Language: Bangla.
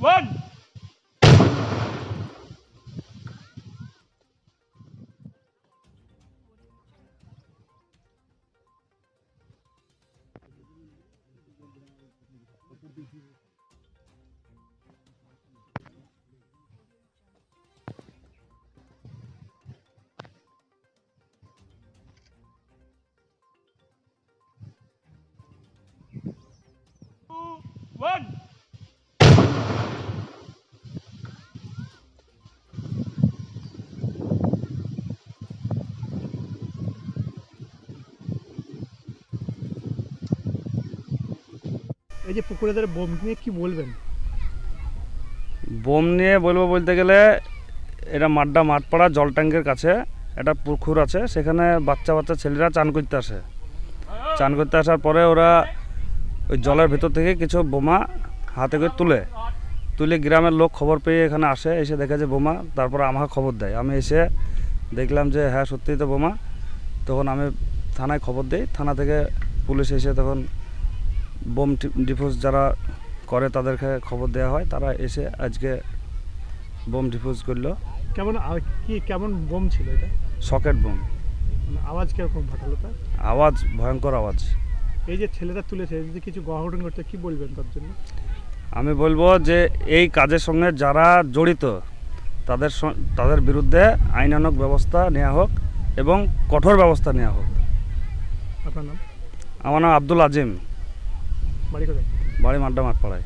One. এই যে পুকুরে ধারে বোম নিয়ে কি বলবেন? বোম নিয়ে বলব বলতে গেলে, এটা মাড্ডা মাঠপাড়া জল ট্যাঙ্কের কাছে, একটা পুকুর আছে, সেখানে বাচ্চা বাচ্চা ছেলেরা চান করতে আসে। চান করতে আসার পরে ওরা ওই জলের ভেতর থেকে কিছু বোমা হাতে করে তুলে তুলে গ্রামের লোক খবর পেয়ে এখানে আসে, এসে দেখে যে বোমা, তারপর আমাকে খবর দেয়। আমি এসে দেখলাম যে হ্যাঁ সত্যিই তো বোমা। তখন আমি থানায় খবর দিই, থানা থেকে পুলিশ এসে তখন বোম ডিফোজ যারা করে তাদেরকে খবর দেওয়া হয় তারা এসে আজকে বোম ডিফোজ করল। কেমন কি কেমন বোম ছিল এটা? Socket bomb. মানে আওয়াজ কীরকম ফাটালো তার? আওয়াজ ভয়ঙ্কর আওয়াজ। এই যে ছেলেরা তুলেছে যদি কিছু গহরণ করতে কি বলবেন তার জন্য? আমি বলব যে এই কাজের সঙ্গে যারা জড়িত তাদের তাদের বিরুদ্ধে আইনানক ব্যবস্থা নেওয়া হোক এবং কঠোর ব্যবস্থা নেওয়া হোক। আপনার নাম? আমার নাম আব্দুল আজিম। বাড়ি কোথায়? বাড়ি মাড্ডা মাঠ পাড়ায়